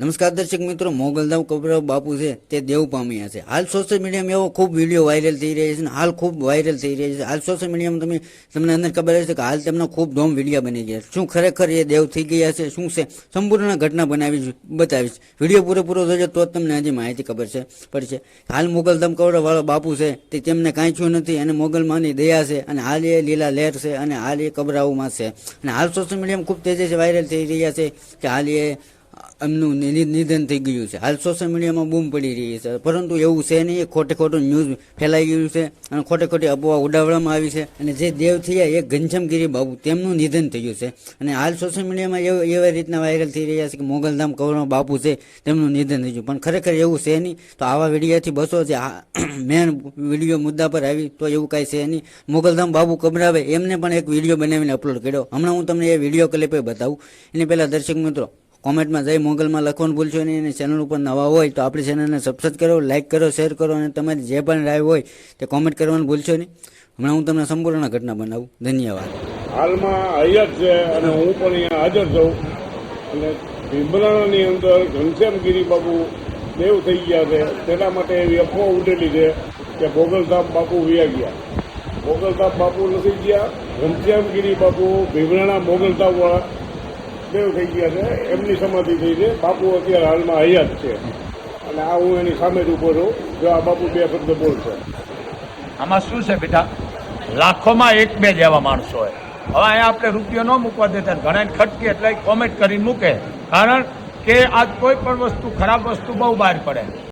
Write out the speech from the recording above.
નમસ્કાર દર્શક મિત્રો, મોગલધામ કબરાવ બાપુ છે, તે દેવ પામ્યા છે. હાલ સોશિયલ મીડિયામાં એવો ખૂબ વીડિયો વાયરલ થઈ રહ્યા છે અને હાલ ખૂબ વાયરલ થઈ રહ્યા છે. હાલ સોશિયલ મીડિયામાં તમે, તમને અંદર ખબર હશે કે હાલ તેમના ખૂબ ધોમ વિડીયા બની ગયા શું ખરેખર એ દેવ થઈ ગયા છે? શું છે? સંપૂર્ણ ઘટના બનાવી બતાવીશ. વીડિયો પૂરેપૂરો જોજો તો જ તમને હજી માહિતી ખબર છે, પડશે. હાલ મોગલધામ કપરાવાળો બાપુ છે, તે તેમને કાંઈ છું નથી અને મોગલમાંની દયા છે અને હાલ એ લીલા લહેર છે અને હાલ એ કબરાઓમાં છે. અને હાલ સોશિયલ મીડિયામાં ખૂબ તેજી વાયરલ થઈ રહ્યા છે કે હાલ એ એમનું નિધન થઈ ગયું છે. હાલ સોશિયલ મીડિયામાં બૂમ પડી રહી છે. પરંતુ એવું છે નહીં ખોટે ખોટું ન્યૂઝ ફેલાઈ ગયું છે અને ખોટે ખોટી અપવા ઉડાવવામાં આવી છે. અને જે દેવ થયા, એ ઘનશ્યામગીરી બાબુ તેમનું નિધન થયું છે. અને હાલ સોશિયલ મીડિયામાં એવું રીતના વાયરલ થઈ રહ્યા છે કે મોગલધામ કૌરવ બાપુ છે, તેમનું નિધન થયું પણ ખરેખર એવું છે નહીં, તો આવા વિડીયોથી બસો છે. મેન વીડિયો મુદ્દા પર આવી, તો એવું કાંઈ છે નહીં. મોગલધામ બાબુ કબરાવે એમને પણ એક વીડિયો બનાવીને અપલોડ કર્યો. હમણાં હું તમને એ વીડિયો ક્લિપે બતાવું. એની પહેલાં દર્શક મિત્રો કોમેન્ટમાં જય મોગલમાં લખવાનું ભૂલશો નહીં અને ચેનલ ઉપર નવા હોય તો આપણી ચેનલને સબસ્ક્રાઈબ કરો લાઇક કરો શેર કરો અને તમારી જે પણ રાય હોય તે કોમેન્ટ કરવાનું ભૂલશો નહીં. હમણાં હું તમને સંપૂર્ણ ઘટના બનાવું. ધન્યવાદ. હાલમાં અહીંયા છે અને હું પણ અહીંયા હાજર છું. અને ભીમરાણાની અંદર ઘનશ્યામગીરી બાપુ દેવ થઈ ગયા છે. તેના માટે એવી અફવા ઉડેલી છે કે ભોગલધામ બાપુ વ્યા ગયા. ભોગલધામ બાપુ નથી ગયા. ઘનશ્યામગીરી બાપુ ભીમરાણા મોગલધામ વાળા દેવ થઈ ગયા છે, એમની સમાધિ થઈ છે. બાપુ અત્યારે હાલમાં હયાત છે. અને આ હું એની સામે જ ઊભો છું. જો આ બાપુ બે શબ્દ બોલશે. આમાં શું છે બેટા? લાખોમાં એક બે જેવા માણસો હોય. હવે અહીંયા આપણે રૂપિયો ન મૂકવા દેતા. ઘણા ખટકી એટલે કોમેન્ટ કરીને મૂકે. કારણ કે આજ કોઈ પણ વસ્તુ ખરાબ વસ્તુ બહુ બહાર પડે.